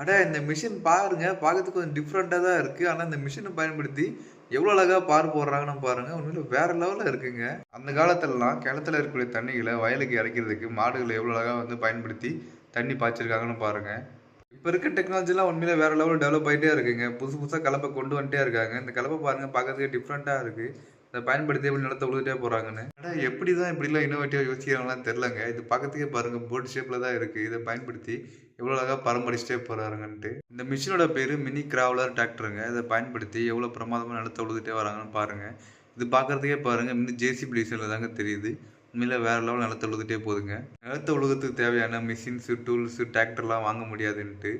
அட இந்த மிஷின் பாருங்க பார்க்கறதுக்கு கொஞ்சம் டிஃப்ரெண்ட்டாக தான் இருக்குது ஆனால் இந்த மிஷினை பயன்படுத்தி எவ்வளோ அழகாக பார் போடுறாங்கன்னு பாருங்க. உண்மையில வேற லெவலில் இருக்குங்க. அந்த காலத்துலலாம் கிணத்துல இருக்கக்கூடிய தண்ணிகளை வயலுக்கு இறக்கிறதுக்கு மாடுகளை எவ்வளோ அழகாக வந்து பயன்படுத்தி தண்ணி பாய்ச்சிருக்காங்கன்னு பாருங்க. இப்போ இருக்க டெக்னாலஜிலாம் உண்மையில வேற லெவலில் டெவலப் ஆகிட்டே இருக்குங்க. புதுசு புதுசாக கலப்பை கொண்டு வந்துட்டே இருக்காங்க. இந்த கலப்பை பாருங்க பார்க்கறதுக்கு டிஃப்ரெண்ட்டாக இருக்கு. அதை பயன்படுத்தி எப்படி நிலத்தை உழுதுட்டே போகிறாங்கன்னு ஆனால் எப்படி தான் இப்படிலாம் இன்னோவேட்டிவாக யோசிக்கிறாங்களான்னு தெரிலங்க இது பக்கத்துக்கே பாருங்கள் போர்டு ஷேப்பில் தான் இருக்குது இதை பயன்படுத்தி எவ்வளோ அழகாக பராமரிச்சுட்டே போகிறாருங்கன்ட்டு இந்த மிஷினோட பேர் மினி கிராவலர் டிராக்டருங்க. இதை பயன்படுத்தி எவ்வளோ பிரமாதமாக நிலத்தை உழுதுட்டே வராங்கன்னு பாருங்கள் இது பார்க்கறதுக்கே பாருங்க இந்த ஜேசிபி டீசலில் தாங்க தெரியுது. உண்மையில் வேற லெவல் நிலத்தை உழுதுட்டே போகுதுங்க. நிலத்தை உழுகிறதுக்கு தேவையான மிஷின்ஸு டூல்ஸு டிராக்டர்லாம் வாங்க முடியாதுன்ட்டு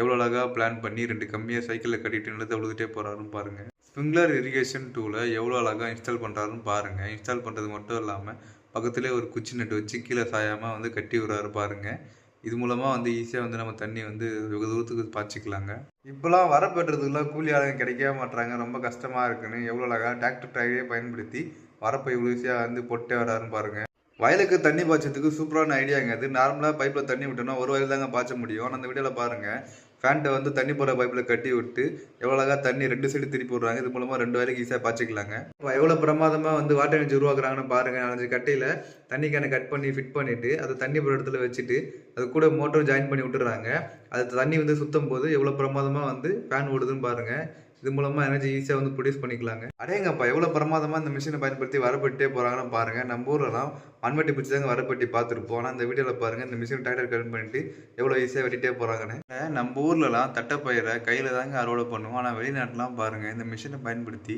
எவ்வளோ அழகாக பிளான் பண்ணி ரெண்டு கம்மியாக சைக்கிளில் கட்டிட்டு நிலத்தை உழுதுட்டே போகிறாருன்னு பாருங்கள் ஸ்ப்ரிங்க்லர் இரிகேஷன் டூலை எவ்வளோ அழகாக இன்ஸ்டால் பண்ணுறாருன்னு பாருங்கள் இன்ஸ்டால் பண்ணுறது மட்டும் இல்லாமல் பக்கத்துலேயே ஒரு குச்சி நட்டு வச்சு கீழே சாயாமல் வந்து கட்டி விடுறாரு பாருங்கள் இது மூலமாக வந்து ஈஸியாக வந்து நம்ம தண்ணி வந்து வெகு தூரத்துக்கு பாய்ச்சிக்கலாங்க. இப்போலாம் வரப்பெட்டுறதுக்குலாம் கூலி ஆளுங்க கிடைக்கவே மாட்டுறாங்க ரொம்ப கஷ்டமாக இருக்குன்னு எவ்வளோ அழகாக டிராக்டர் டயரையே பயன்படுத்தி வரப்பை இவ்வளோ ஈஸியாக வந்து பொட்டே வராருன்னு பாருங்கள் வயலுக்கு தண்ணி பாய்ச்சதுக்கு சூப்பரான ஐடியாங்க அது நார்மலாக பைப்பில் தண்ணி விட்டோம்னா ஒரு வயல் தாங்க பாய்ச்ச முடியும். ஆனால் அந்த வீடியோவில் பாருங்கள் ஃபேண்ட்டை வந்து தண்ணி போகிற பைப்பில் கட்டி விட்டு எவ்வளோ அழகாக தண்ணி ரெண்டு சைடு திருப்பி விடுறாங்க. இது மூலமாக ரெண்டு வரைக்கும் ஈஸியாக பாய்ச்சிக்கலாங்க எவ்வளோ பிரமாதமாக வந்து வாட்டர் எனர்ஜி உருவாக்குறாங்கன்னு பாருங்கள் நாலஞ்சு கட்டையில் தண்ணி கேனை கட் பண்ணி ஃபிட் பண்ணிவிட்டு அதை தண்ணி போகிற இடத்துல வச்சுட்டு அது கூட மோட்டர் ஜாயின் பண்ணி விட்டுறாங்க. அது தண்ணி வந்து சுத்தம் போது எவ்வளோ பிரமாதமாக வந்து ஃபேன் ஓடுதுன்னு பாருங்கள் இது மூலமாக எனர்ஜி ஈஸியாக வந்து ப்ரொடியூஸ் பண்ணிக்கலாங்க. அடேங்கப்பா எவ்வளோ பிரமாதமாக இந்த மிஷினை பயன்படுத்தி வரப்பட்டே போகிறாங்கன்னு பாருங்கள் நம்ம ஊர்லலாம் மண்வெட்டி பிடிச்சி தாங்க வரப்பட்டி பார்த்துருப்போம். ஆனால் இந்த வீடியோவில் பாருங்கள் இந்த மிஷின் டிராக்டர் கட் பண்ணிட்டு எவ்வளோ ஈஸியாக வெட்டிட்டே போகிறாங்கன்னு நம்ம ஊர்லலாம் தட்டப்பயிரை கையில் தாங்க அறுவடை பண்ணுவோம். ஆனால் வெளிநாட்டுலாம் பாருங்கள் இந்த மிஷினை பயன்படுத்தி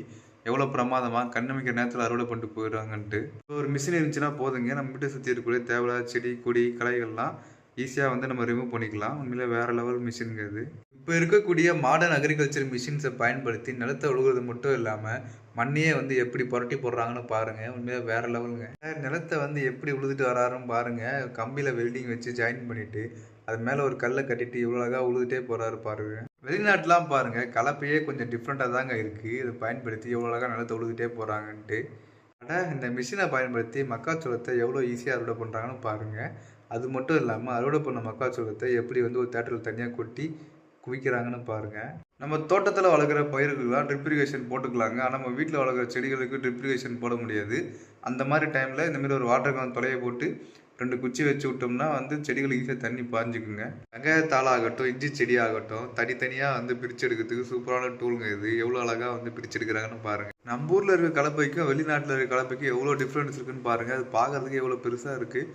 எவ்வளோ பிரமாதமாக கண்ணமைக்கிற நேரத்தில் அறுவடை பண்ணிட்டு போயிடுறாங்கன்ட்டு. இப்போ ஒரு மிஷின் இருந்துச்சுன்னா போதுங்க. நம்ம வீட்டை சுற்றி இருக்கக்கூடிய தேவையில்லாத செடி கொடி களைகள்லாம் ஈஸியாக வந்து நம்ம ரிமூவ் பண்ணிக்கலாம். உண்மையில வேற லெவல் மிஷினுங்க இது. இப்போ இருக்கக்கூடிய மாடர்ன் அக்ரிகல்ச்சர் மிஷின்ஸை பயன்படுத்தி நிலத்தை உழுகுறது மட்டும் இல்லாமல் மண்ணையே வந்து எப்படி புரட்டி போடுறாங்கன்னு பாருங்க. உண்மையில வேற லெவலுங்க நிலத்தை வந்து எப்படி உழுதுட்டு வராருன்னு பாருங்க. கம்பியில் வெல்டிங் வச்சு ஜாயின் பண்ணிட்டு அது மேலே ஒரு கல்லை கட்டிட்டு இவ்வளோ அழகாக உழுதுட்டே போகிறாரு பாருங்க. வெளிநாட்டெலாம் பாருங்க. கலப்பையே கொஞ்சம் டிஃப்ரெண்ட்டாக தாங்க இருக்குது இதை பயன்படுத்தி எவ்வளோ அழகாக நிலத்தை உழுதுட்டே போகிறாங்கன்ட்டு ஆனால் இந்த மிஷினை பயன்படுத்தி மக்காச்சோளத்தை எவ்வளோ ஈஸியாக அறுவடை பண்ணுறாங்கன்னு பாருங்கள் அது மட்டும் இல்லாமல் அறுவடை பண்ண மக்காச்சோளத்தை எப்படி வந்து ஒரு தேட்டரில் தனியாக கொட்டி குவிக்கிறாங்கன்னு பாருங்கள் நம்ம தோட்டத்தில் வளர்க்குற பயிர்களுக்கெல்லாம் ட்ரிப்ரிகேஷன் போட்டுக்கலாங்க. ஆனால் நம்ம வீட்டில் வளர்க்குற செடிகளுக்கு ட்ரிப்ரிகேஷன் போட முடியாது. அந்த மாதிரி டைமில் இந்தமாரி ஒரு வாட்டர் கேன் தொலையை போட்டு ரெண்டு குச்சி வச்சு விட்டோம்னா வந்து செடிகளுக்கு ஈஸியாக தண்ணி பாஞ்சுக்குங்க. வெங்காயத்தாள் ஆகட்டும் இஞ்சி செடி ஆகட்டும் தனித்தனியாக வந்து பிரித்து எடுக்கிறதுக்கு சூப்பரான டூலுங்க இது. எவ்வளோ அழகாக வந்து பிரித்து எடுக்கிறாங்கன்னு பாருங்கள் நம்ம ஊரில் இருக்க கலப்பைக்கும் வெளிநாட்டில் இருக்க கலப்பைக்கும் எவ்வளோ டிஃப்ரென்ஸ் இருக்குன்னு பாருங்கள் அது பார்க்குறதுக்கு எவ்வளோ பெருசாக இருக்குது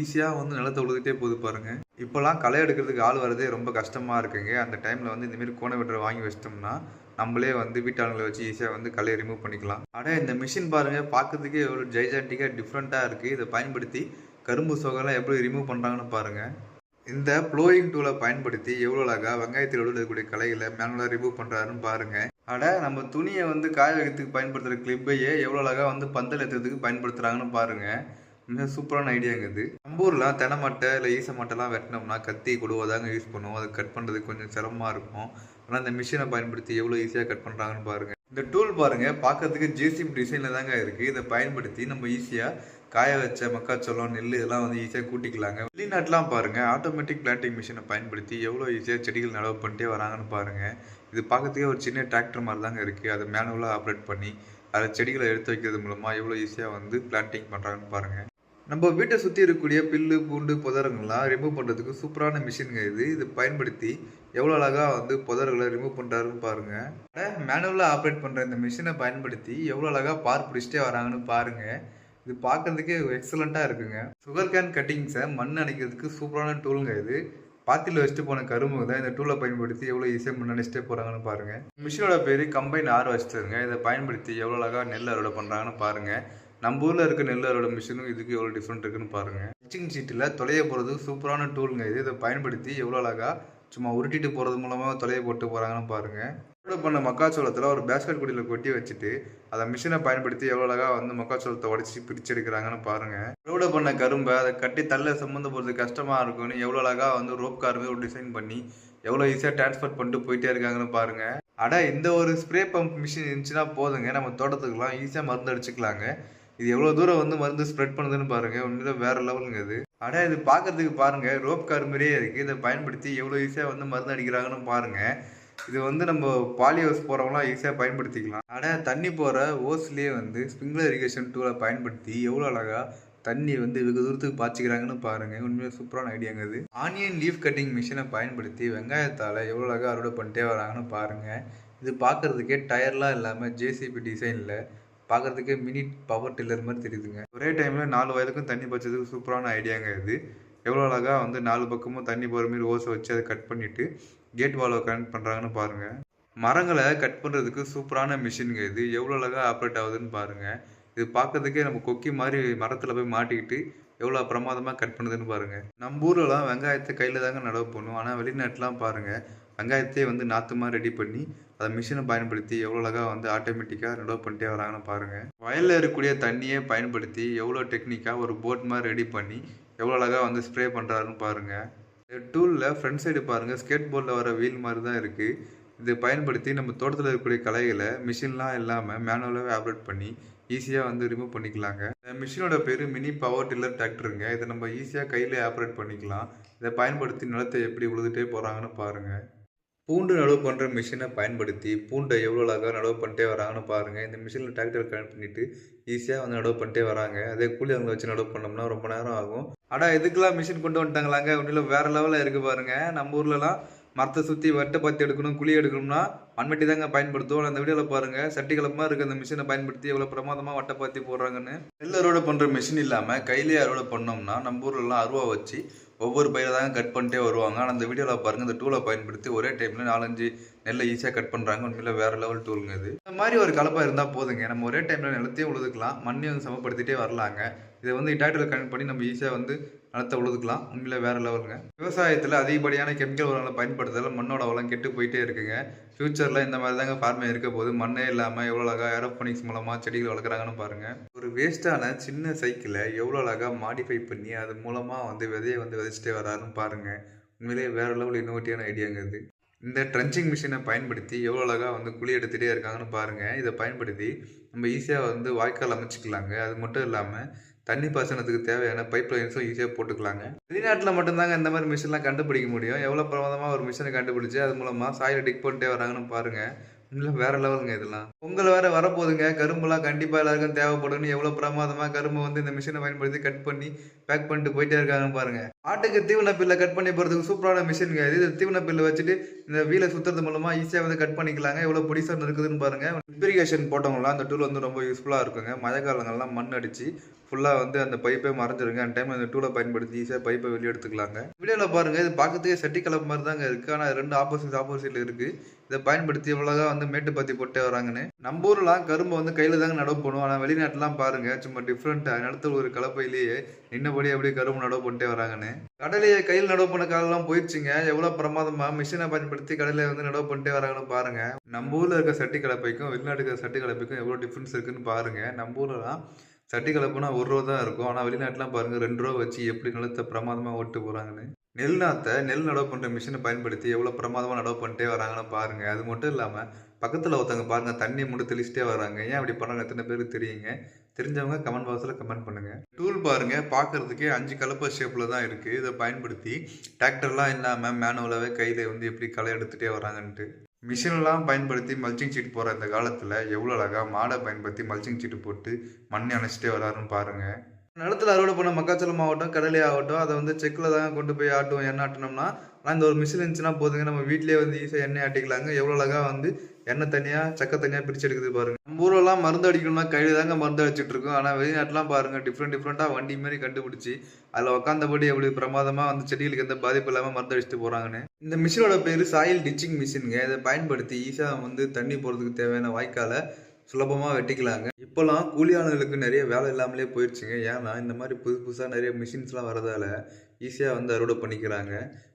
ஈஸியாக வந்து நிலத்தை உழுதுகிட்டே போகுது பாருங்க. இப்போலாம் களை எடுக்கிறதுக்கு ஆள் வரதே ரொம்ப கஷ்டமாக இருக்குங்க. அந்த டைமில் வந்து இந்தமாரி கோண வெட்டரை வாங்கி வச்சிட்டோம்னா நம்மளே வந்து வீட்டாளுங்களை வச்சு ஈஸியாக வந்து கலையை ரிமூவ் பண்ணிக்கலாம். ஆனால் இந்த மிஷின் பாருங்க பார்க்குறதுக்கே எவ்வளோ ஜைஜாண்டிக்காக டிஃப்ரெண்ட்டாக இருக்குது இதை பயன்படுத்தி கரும்பு சோகெல்லாம் எப்படி ரிமூவ் பண்ணுறாங்கன்னு பாருங்கள் இந்த ப்ளோயிங் டூலை பயன்படுத்தி எவ்வளோ அழகாக வெங்காயத்தில் உள்ள இருக்கக்கூடிய கலைகளை மேனுவலாக ரிமூவ் பண்ணுறாருன்னு பாருங்கள் அட நம்ம துணியை வந்து காய வைக்கிறதுக்கு பயன்படுத்துகிற கிளிப்பையே எவ்வளோ அழகாக வந்து பந்தல் ஏற்றுறதுக்கு பயன்படுத்துகிறாங்கன்னு பாருங்கள் மிக சூப்பரான ஐடியாங்க இது. நம்ம ஊர்லாம் தென்னை மட்டை இல்லை ஈச மட்டைலாம் வெட்டினோம்னா கத்தி குடுவை தாங்க யூஸ் பண்ணுவோம். அதை கட் பண்ணுறதுக்கு கொஞ்சம் சிரமமாக இருக்கும். ஆனால் இந்த மிஷினை பயன்படுத்தி எவ்வளோ ஈஸியாக கட் பண்ணுறாங்கன்னு பாருங்க. இந்த டூல் பாருங்க பார்க்கறதுக்கு ஜேசிபி டிசைனில் தாங்க இருக்குது இதை பயன்படுத்தி நம்ம ஈஸியாக காய வச்ச மக்காச்சோளம் நெல் இதெல்லாம் வந்து ஈஸியாக கூட்டிக்கலாங்க. வெளிநாட்டுலாம் பாருங்க ஆட்டோமேட்டிக் பிளான்டிங் மிஷினை பயன்படுத்தி எவ்வளோ ஈஸியாக செடிகள் நடவு பண்ணிட்டே வராங்கன்னு பாருங்க. இது பார்க்கறதுக்கே ஒரு சின்ன டிராக்டர் மாதிரி தாங்க இருக்குது அதை மேனுவலாக ஆப்ரேட் பண்ணி அதில் செடிகளை எடுத்து வைக்கிறது மூலமாக எவ்வளோ ஈஸியாக வந்து பிளான்டிங் பண்ணுறாங்கன்னு பாருங்க. நம்ம வீட்டை சுற்றி இருக்கக்கூடிய பில்லு பூண்டு புதரங்கள்லாம் ரிமூவ் பண்ணுறதுக்கு சூப்பரான மிஷினுங்க இது. இது பயன்படுத்தி எவ்வளோ அழகாக வந்து புதர்களை ரிமூவ் பண்ணுறாருன்னு பாருங்க. மேனுவலாக ஆப்ரேட் பண்ணுற இந்த மிஷினை பயன்படுத்தி எவ்வளோ அழகாக பார் பிடிச்சிட்டே வராங்கன்னு பாருங்கள் இது பார்க்கறதுக்கே எக்ஸலண்ட்டாக இருக்குங்க. சுகர் கேன் கட்டிங்ஸை மண் அணைக்கிறதுக்கு சூப்பரான டூலுங்க இது. பாத்தியில் வச்சுட்டு போன கரும்பு தான் இந்த டூலை பயன்படுத்தி எவ்வளோ ஈஸியாக மண் அணைச்சிட்டே போகிறாங்கன்னு பாருங்கள் மிஷினோட பேர் கம்பைன் ஆறு வச்சுருங்க இதை பயன்படுத்தி எவ்வளோ அழகாக நெல் அறுவடை பண்ணுறாங்கன்னு பாருங்கள் நம்ம ஊரில் இருக்க நெல் அறுவடை மிஷினும் இதுக்கு எவ்வளோ டிஃப்ரெண்ட் இருக்குன்னு பாருங்கள் ஸ்டிச்சிங் சீட்டில் தொலைய போகிறது சூப்பரான டூலுங்க இது இதை பயன்படுத்தி எவ்வளோ அழகாக சும்மா உருட்டிட்டு போகிறது மூலமாக தொலைய போட்டு போகிறாங்கன்னு பாருங்கள் அறுவடை பண்ண மக்காச்சோளத்தில் ஒரு பேஸ்கெட் குடியில் கொட்டி வச்சுட்டு அதை மிஷினை பயன்படுத்தி எவ்வளோ அழகாக வந்து மக்காச்சோளத்தை உடச்சி பிரிச்சு எடுக்கிறாங்கன்னு பாருங்க. அறுவடை பண்ண கரும்பை அதை கட்டி தள்ள சம்மந்த போகிறது கஷ்டமாக இருக்கும்னு எவ்வளோ அழகாக வந்து ரோப் கார் ஒரு டிசைன் பண்ணி எவ்வளோ ஈஸியாக டிரான்ஸ்பர் பண்ணிட்டு போயிட்டே இருக்காங்கன்னு பாருங்கள் அட இந்த ஒரு ஸ்ப்ரே பம்ப் மிஷின் இருந்துச்சுன்னா போதுங்க. நம்ம தோட்டத்துக்குலாம் ஈஸியாக மருந்து அடிச்சுக்கலாங்க. இது எவ்வளோ தூரம் வந்து மருந்து ஸ்ப்ரெட் பண்ணுதுன்னு பாருங்க. உண்மையில வேற லெவலுங்க இது. அட இது பார்க்கறதுக்கு பாருங்க. ரோப் கார் மாதிரியே இருக்கு. இதை பயன்படுத்தி எவ்வளோ ஈஸியாக வந்து மருந்து அடிக்கிறாங்கன்னு பாருங்க. இது வந்து நம்ம பாலி ஹவுஸ் போகிறவங்களாம் ஈஸியாக பயன்படுத்திக்கலாம். அட தண்ணி போகிற ஓஸ்லேயே வந்து ஸ்ப்ரிங்க்லர் இரிகேஷன் டூலை பயன்படுத்தி எவ்வளோ அழகா தண்ணி வந்து வெகு தூரத்துக்கு பாய்ச்சிக்கிறாங்கன்னு பாருங்க. உண்மையாக சூப்பரான ஐடியாங்க இது. ஆனியன் லீஃப் கட்டிங் மிஷினை பயன்படுத்தி வெங்காயத்தால் எவ்வளோ அழகாக அறுவடை பண்ணிட்டே வராங்கன்னு பாருங்க. இது பார்க்கறதுக்கே டயர்லாம் இல்லாமல் ஜேசிபி டிசைனில் பார்க்கறதுக்கே மினி பவர் டில்லர் மாதிரி தெரியுதுங்க. ஒரே டைமில் நாலு வயலுக்கும் தண்ணி பச்சதுக்கு சூப்பரான ஐடியாங்க இது. எவ்வளோ அழகாக வந்து நாலு பக்கமும் தண்ணி போகிற மாதிரி ஓசை வச்சு அதை கட் பண்ணிவிட்டு கேட் வால்வை கனெக்ட் பண்ணுறாங்கன்னு பாருங்கள் மரங்களை கட் பண்ணுறதுக்கு சூப்பரான மிஷினுங்க இது. எவ்வளோ அழகாக ஆப்ரேட் ஆகுதுன்னு பாருங்கள் இது பார்க்கறதுக்கே நம்ம கொக்கி மாதிரி மரத்தில் போய் மாட்டிக்கிட்டு எவ்வளோ பிரமாதமாக கட் பண்ணுதுன்னு பாருங்கள் நம்ம ஊர்லலாம் வெங்காயத்தை கையில் தாங்க நடவு பண்ணும் ஆனால் வெளிநாட்டெலாம் பாருங்கள் வெங்காயத்தையே வந்து நாற்று மாதிரி ரெடி பண்ணி அதை மிஷினை பயன்படுத்தி எவ்வளோ அழகாக வந்து ஆட்டோமேட்டிக்காக நடவு பண்ணிட்டே வராங்கன்னு பாருங்கள் வயலில் இருக்கக்கூடிய தண்ணியை பயன்படுத்தி எவ்வளோ டெக்னிக்காக ஒரு போட் மாதிரி ரெடி பண்ணி எவ்வளோ அழகாக வந்து ஸ்ப்ரே பண்ணுறாருன்னு பாருங்கள் இந்த டூலில் ஃப்ரண்ட் சைடு பாருங்கள் ஸ்கேட் போர்டில் வர வீல் மாதிரி தான் இருக்குது இதை பயன்படுத்தி நம்ம தோட்டத்தில் இருக்கக்கூடிய களைகளை மிஷின்லாம் இல்லாமல் மேனுவலாகவே ஆப்ரேட் பண்ணி ஈஸியாக வந்து ரிமூவ் பண்ணிக்கலாங்க. இந்த மிஷினோட பேர் மினி பவர் டில்லர் டிராக்டருங்க இதை நம்ம ஈஸியாக கையில் ஆப்ரேட் பண்ணிக்கலாம். இதை பயன்படுத்தி நிலத்தை எப்படி உழுதுகிட்டே போகிறாங்கன்னு பாருங்கள் பூண்டு நடவு பண்ணுற மிஷினை பயன்படுத்தி பூண்டை எவ்வளோ அழகாக நடவு பண்ணிட்டே வராங்கன்னு பாருங்கள் இந்த மிஷினில் டிராக்டர் கனெக்ட் பண்ணிவிட்டு ஈஸியாக வந்து நடவு பண்ணிட்டே வராங்க. அதே கூலி அவங்க வச்சு நடவு பண்ணோம்னா ரொம்ப நேரம் ஆகும். ஆனால் இதுக்கெல்லாம் மிஷின் கொண்டு வந்துட்டாங்களாங்க? ஒன்றும் வேறு லெவலில் இருக்குது பாருங்கள் நம்ம ஊர்லலாம் மரத்தை சுற்றி வட்டை பற்றி எடுக்கணும் குழி எடுக்கணும்னா மண்வெட்டி தாங்க பயன்படுத்துவோம். அந்த வீடியோவில் பாருங்கள் சட்டி கலப்பமாக இருக்க அந்த மிஷினை பயன்படுத்தி எவ்வளோ பிரமாதமாக வட்டை பாத்தி போடுறாங்கன்னு. நெல் அறுவடை பண்ணுற மிஷின் இல்லாமல் கையிலே அறுவடை பண்ணோம்னா நம்ம ஊர்லலாம் அருவா வச்சு ஒவ்வொரு பயிரை தாங்க கட் பண்ணிட்டே வருவாங்க. ஆனால் அந்த வீடியோவில் பாருங்கள் இந்த டூலை பயன்படுத்தி ஒரே டைமில் நாலஞ்சு நெல்லை ஈஸியாக கட் பண்ணுறாங்க உண்மையில் வேறு லெவல் டூலுங்க இது. இந்த மாதிரி ஒரு கலப்பாக இருந்தால் போதுங்க. நம்ம ஒரே டைமில் நிலத்தையும் உழுதுக்கலாம். மண்ணையும் சமப்படுத்திட்டே வரலாங்க. இதை வந்து டிராக்டரில் கனெக்ட் பண்ணி நம்ம ஈஸியாக வந்து நிலத்தை உழுதுக்கலாம். உண்மையில் வேறு லெவலுங்க விவசாயத்தில் அதிகப்படியான கெமிக்கல் உரங்களை பயன்படுத்துதல் மண்ணோட வளம் கெட்டு போயிட்டே இருக்குங்க. ஃப்யூச்சரில் இந்த மாதிரி தாங்க ஃபார்மே இருக்க போது மண்ணே இல்லாமல் எவ்வளோ அழகாக ஏரோஃபோனிக்ஸ் மூலமாக செடிகள் வளர்க்குறாங்கன்னு பாருங்கள் ஒரு வேஸ்ட்டான சின்ன சைக்கிளை எவ்வளோ அழகாக மாடிஃபை பண்ணி அது மூலமாக வந்து விதையை வந்து விதைச்சிட்டே வராருன்னு பாருங்கள் உண்மையிலேயே வேறு லெவல் இன்னோவேட்டிவான ஐடியாங்க இது. இந்த ட்ரென்ச்சிங் மிஷினை பயன்படுத்தி எவ்வளோ அழகாக வந்து குழி எடுத்துகிட்டே இருக்காங்கன்னு பாருங்கள் இதை பயன்படுத்தி நம்ம ஈஸியாக வந்து வாய்க்கால் அமைச்சிக்கலாங்க. அது மட்டும் இல்லாமல் தண்ணி பாசனத்துக்கு தேவையான பைப் லைன்ஸும் ஈஸியாக போட்டுக்கலாங்க. வெளிநாட்டில் மட்டும்தாங்க இந்த மாதிரி மிஷின்லாம் கண்டுபிடிக்க முடியும். எவ்வளோ பிரமாதமாக ஒரு மிஷினை கண்டுபிடிச்சி அது மூலமாக சாயில் டிக் பண்ணிட்டே வராங்கன்னு பாருங்கள் இன்னும் வேற லெவலுங்க இதெல்லாம். பொங்கல் வேற வரப்போகுதுங்க. கரும்புலாம் கண்டிப்பாக எல்லாருக்கும் தேவைப்படும்னு எவ்வளோ பிரமாதமாக கரும்பு வந்து இந்த மிஷினை பயன்படுத்தி கட் பண்ணி பேக் பண்ணிட்டு போயிட்டே இருக்காங்கன்னு பாருங்க. ஆட்டுக்கு தீவன பில்லை கட் பண்ணி போகிறதுக்கு சூப்பரான மிஷினுங்க இது தீவன பில்லு வச்சுட்டு இந்த வீலை சுற்றுறது மூலமாக ஈஸியாக வந்து கட் பண்ணிக்கலாங்க. எவ்வளோ பொடிசாக இருக்குதுன்னு பாருங்க. இப்ரிகேஷன் போட்டவங்களாம் அந்த டூல் வந்து ரொம்ப யூஸ்ஃபுல்லாக இருக்குங்க. மழை காலங்கள்லாம் மண் அடிச்சு ஃபுல்லாக வந்து அந்த பைப்பே மறைஞ்சிருங்க. அந்த டைம் அந்த டூலை பயன்படுத்தி ஈஸியாக பைப்பை வெளியே எடுத்துக்கலாங்க. வீடியோவில் பாருங்கள் இது பார்க்கறதுக்கே சட்டி கலப்பு மாதிரி தாங்க இருக்குது ஆனால் ரெண்டு ஆப்போசிட் ஆப்போசிட்டில் இருக்குது இதை பயன்படுத்தி எவ்வளோதான் வந்து மேட்டு போட்டே வராங்கன்னு. நம்ம ஊர்லாம் கரும்பு வந்து கையில் தாங்க நடவு பண்ணுவோம் ஆனால் வெளிநாட்டுலாம் பாருங்க சும்மா டிஃப்ரெண்ட்டாக நிலத்தில் ஒரு கலப்பையிலேயே நின்னபடி அப்படியே கரும்பு நடவு பண்ணிட்டே வராங்கன்னு. கடலையை கையில் நடவு பண்ண காலம்லாம் போயிடுச்சுங்க எவ்வளோ பிரமாதமாக மிஷினை பயன்படுத்தி கடலையை வந்து நடவு பண்ணிட்டே வராங்கன்னு பாருங்க. நம்ம ஊரில் இருக்க சட்டி கலப்பைக்கும் வெளிநாட்டு இருக்கிற சட்டி கலப்பைக்கும் எவ்வளோ டிஃப்ரென்ஸ் இருக்குன்னு பாருங்க. நம்ம ஊர்லாம் சட்டி கலப்புனா ஒரு ரூபா தான் இருக்கும். ஆனால் வெளிநாட்டுலாம் பாருங்க ரெண்டு ரூபா வச்சு எப்படி நிலத்தை பிரமாதமாக ஓட்டு போகிறாங்கன்னு நெல் நாற்றை நெல் நடவு பண்ணுற மிஷினை பயன்படுத்தி எவ்வளோ பிரமாதமாக நடவு பண்ணிட்டே வராங்கன்னு பாருங்கள் அது மட்டும் இல்லாமல் பக்கத்தில் ஒருத்தவங்க பாருங்கள் தண்ணி மட்டும் தெளிச்சிட்டே வராங்க. ஏன் அப்படி பண்ணாங்க எத்தனை பேருக்கு தெரியுங்க? தெரிஞ்சவங்க கமெண்ட் பாக்ஸில் கமெண்ட் பண்ணுங்கள் டூல் பாருங்கள் பார்க்கறதுக்கே அஞ்சு கலப்பர் ஷேப்பில் தான் இருக்குது இதை பயன்படுத்தி டிராக்டர்லாம் இல்லாமல் மேனுவலாகவே கையில் வந்து எப்படி களை எடுத்துகிட்டே வராங்கன்ட்டு. மிஷின்லாம் பயன்படுத்தி மல்ச்சிங் சீட் போகிற இந்த காலத்தில் எவ்வளோ அழகாக மாடை பயன்படுத்தி மல்ச்சிங் சீட்டு போட்டு மண்ணை அணைச்சிட்டே வராருன்னு பாருங்கள் நிலத்தில் அறுவடை பண்ண மக்காச்சோளம் ஆகட்டும் கடலை ஆகட்டும் அதை வந்து செக்கில் தான் கொண்டு போய் ஆட்டுவோம் எண்ணெய் ஆட்டினோம்னா. ஆனால் இந்த ஒரு மிஷின் இருந்துச்சுன்னா போதுங்க. நம்ம வீட்டிலேயே வந்து ஈஸியாக எண்ணெய் ஆட்டிக்கலாங்க. எவ்வளோ அழகாக வந்து எண்ணெய் தனியாக சக்கை தனியாக பிரித்து எடுக்குது பாருங்க. நம்ம ஊரெல்லாம் மருந்து அடிக்கணும்னா கையில் தாங்க மருந்து அடிச்சிட்டு இருக்கோம். ஆனால் வெளிநாட்டெலாம் பாருங்கள் டிஃப்ரெண்ட் டிஃப்ரெண்ட்டாக வண்டி மாதிரி கண்டுபிடிச்சி அதில் உட்காந்தபடி எப்படி பிரமாதமாக வந்து செடிகளுக்கு எந்த பாதிப்பு இல்லாமல் மருந்து அடிச்சுட்டு போகிறாங்கன்னு இந்த மிஷினோட பேர் சாயில் டிச்சிங் மிஷினுங்க. இதை பயன்படுத்தி ஈஸியாக வந்து தண்ணி போகிறதுக்கு தேவையான வாய்க்காலை சுலபமாக வெட்டிக்கலாங்க. இப்போலாம் கூலியாளர்களுக்கு நிறைய வேலை இல்லாமலே போயிடுச்சுங்க ஏன்னா இந்த மாதிரி புது புதுசாக நிறைய மிஷின்ஸ்லாம் வரதால ஈஸியாக வந்து அறுவடை பண்ணிக்கிறாங்க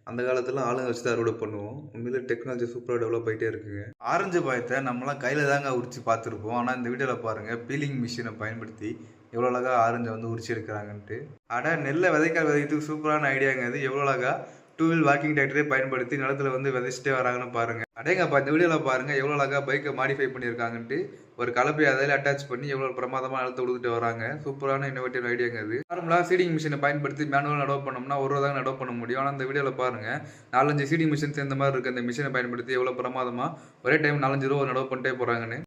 அந்த காலத்தில் ஆளுங்க வச்சு தான் அறுவடை பண்ணுவோம். உண்மையிலே டெக்னாலஜி சூப்பராக டெவலப் ஆகிட்டே இருக்குங்க. ஆரஞ்சு பாயத்தை நம்மலாம் கையில் தாங்க உரிச்சு பார்த்துருப்போம். ஆனால் இந்த வீடியோவில் பாருங்கள் பீலிங் மிஷினை பயன்படுத்தி எவ்வளோ அழகாக ஆரஞ்சை வந்து உரிச்சு எடுக்கிறாங்கன்ட்டு. அட நெல்லை விதைக்கால் விதைக்கிறதுக்கு சூப்பரான ஐடியாங்க இது எவ்வளோ அழகா டூ வீல் வாக்கிங் டிராக்டரே பயன்படுத்தி நிலத்துல வந்து விதைச்சிட்டே வராங்கன்னு பாருங்கள் அடேங்கப்பா இந்த வீடியோவில் பாருங்கள் எவ்வளோ அழகாக பைக்கை மாடிஃபை பண்ணியிருக்காங்கன்ட்டு ஒரு கலப்பை அதில் அட்டாச் பண்ணி எவ்வளோ பிரமாதமாக அழுத்து கொடுத்துட்டு வராங்க. சூப்பரான இன்னோவேட்டிவ் ஐடியாங்க அது நார்மலாக சீடிங் மிஷினை பயன்படுத்தி மேனுவல் நடவு பண்ணோம்னா ஒரு ரூபா தான் நடவு பண்ண முடியும். ஆனால் அந்த வீடியோவில் பாருங்க நாலஞ்சு சீடிங் மிஷின் சேர்ந்த மாதிரி இருக்குது அந்த மிஷினை பயன்படுத்தி எவ்வளோ பிரமாதமாக ஒரே டைம் நாலஞ்சு ரூபா நடவு பண்ணிட்டே போகிறாங்கன்னு